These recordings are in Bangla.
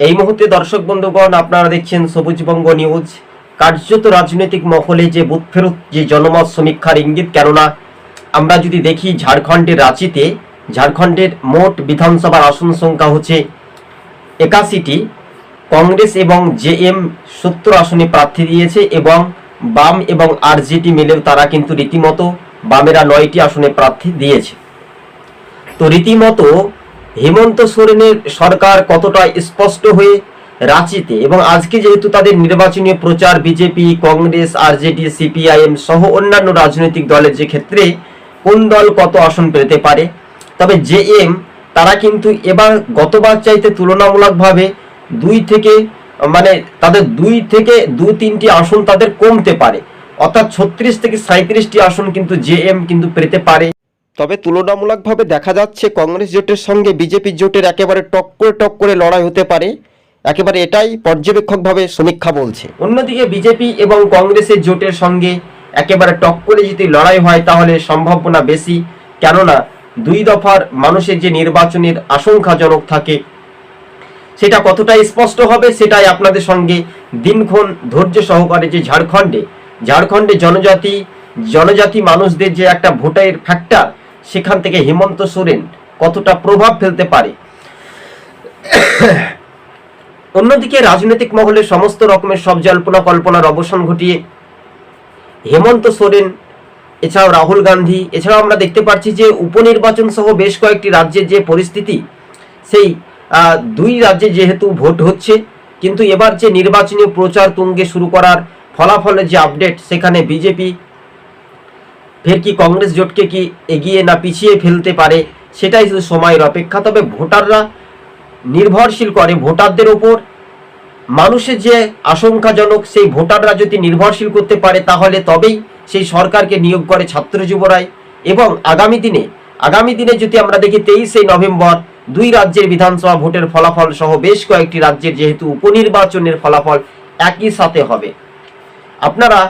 এই মুহূর্তে দর্শক বন্ধুগণ, আপনারা দেখছেন সবুজবঙ্গ নিউজ। কার্যত রাজনৈতিক মহলে যে বুথ ফেরত, যে জনমত সমীক্ষার ইঙ্গিত, কেননা আমরা যদি দেখি ঝাড়খণ্ডের রাঁচিতে, ঝাড়খণ্ডের মোট বিধানসভার আসন সংখ্যা হচ্ছে একাশিটি। কংগ্রেস এবং জেএম সত্তর আসনে প্রার্থী দিয়েছে এবং বাম এবং আর আরজেডি মিলেও তারা কিন্তু রীতিমতো বামেরা নয়টি আসনে প্রার্থী দিয়েছে। তো রীতিমতো হেমন্ত সোরেনের সরকার কতটা স্পষ্ট হয়ে রাঁচিতে এবং আজকে যেহেতু তাদের নির্বাচনী প্রচার, বিজেপি, কংগ্রেস, আরজেডি, সিপিআইএম সহ অন্যান্য রাজনৈতিক দলের যে ক্ষেত্রে কোন দল কত আসন পেতে পারে, তবে জেএম তারা কিন্তু এবার গতবার চাইতে তুলনামূলকভাবে দুই থেকে মানে তাদের দুই থেকে দু তিনটি আসন তাদের কমতে পারে। অর্থাৎ ছত্রিশ থেকে সাঁত্রিশটি আসন কিন্তু জেএম কিন্তু পেতে পারে। তবে তুলনামূলকভাবে দেখা যাচ্ছে কংগ্রেস জোটের সঙ্গে বিজেপি জোটের একেবারে টক্করে টক্করে লড়াই হতে পারে। একেবারে এটাই পর্যবেক্ষকভাবে সমীক্ষা বলছে। অন্যদিকে বিজেপি এবং কংগ্রেসের জোটের সঙ্গে একেবারে টক্করে যদি লড়াই হয় তাহলে সম্ভাবনা বেশি। কেননা দুই দফার মানুষের যে নির্বাচনের আশঙ্কাজনক থাকে, সেটা কতটা স্পষ্ট হবে সেটাই আপনাদের সঙ্গে দিনক্ষণ ধৈর্য সহকারে যে ঝাড়খণ্ডে। ঝাড়খণ্ডে জনজাতি জনজাতি মানুষদের যে একটা ভোটের ফ্যাক্টর সেখান থেকে হেমন্ত সোরেন কতটা প্রভাব ফেলতে পারে? অন্যদিকে রাজনৈতিক মহলে সমস্ত রকমের সব জল্পনা কল্পনার অবসান ঘটিয়ে হেমন্ত সোরেন, এছাড়াও রাহুল গান্ধী, এছাড়াও আমরা দেখতে পাচ্ছি যে উপনির্বাচন সহ বেশ কয়েকটি রাজ্যের যে পরিস্থিতি, সেই দুই রাজ্যে যেহেতু ভোট হচ্ছে, কিন্তু এবার যে নির্বাচনী প্রচার তুঙ্গে শুরু করার ফলাফলের যে আপডেট, সেখানে বিজেপি ফের কি কংগ্রেস জোটকে কি এগিয়ে না পিছিয়ে ফেলতে পারে? সেটাই শুধু সময়ের অপেক্ষা। তবে ভোটাররা নির্ভরশীল করে ভোটারদের ওপর। মানুষের যে আশঙ্কাজনক, সেই ভোটাররা যদি নির্ভরশীল করতে পারে, তাহলে তবেই সেই সরকারকে নিয়োগ করে ছাত্র যুবরাই। এবং আগামী দিনে আগামী দিনে যদি আমরা দেখি, তেইশে নভেম্বর দুই রাজ্যের বিধানসভা ভোটের ফলাফল সহ বেশ কয়েকটি রাজ্যের যেহেতু উপনির্বাচনের ফলাফল একই সাথে হবে। আপনারা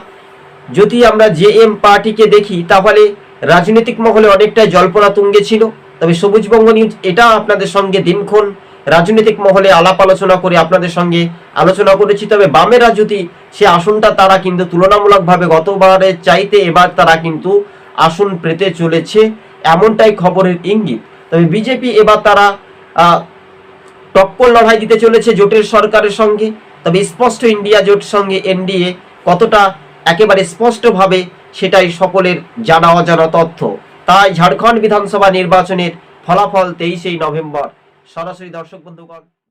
যদি আমরা জে এম পার্টিকে দেখি, তাহলে রাজনৈতিক মহলে অনেকটাই জল্পনা তুঙ্গে ছিল। তবে সবুজবঙ্গ নিউজ, এটা আপনাদের সঙ্গে দিনক্ষণ রাজনৈতিক মহলে আলাপ আলোচনা করে আপনাদের সঙ্গে আলোচনা করেছি। তবে বামেরা যদি সে আসনটা তারা কিন্তু তুলনামূলকভাবে গতবারের চাইতে এবার তারা কিন্তু আসন পেতে চলেছে, এমনটাই খবরের ইঙ্গিত। তবে বিজেপি এবার তারা টক্কর লড়াই দিতে চলেছে জোটের সরকারের সঙ্গে। তবে স্পষ্ট ইন্ডিয়া জোট সঙ্গে এনডিএ কতটা একেবারে স্পষ্টভাবে সেটাই সকলের জানা অজানা তথ্য। তাই ঝাড়খণ্ড বিধানসভা নির্বাচনের ফলাফল তেইশেই নভেম্বর। সরাসরি দর্শক বন্ধুগণ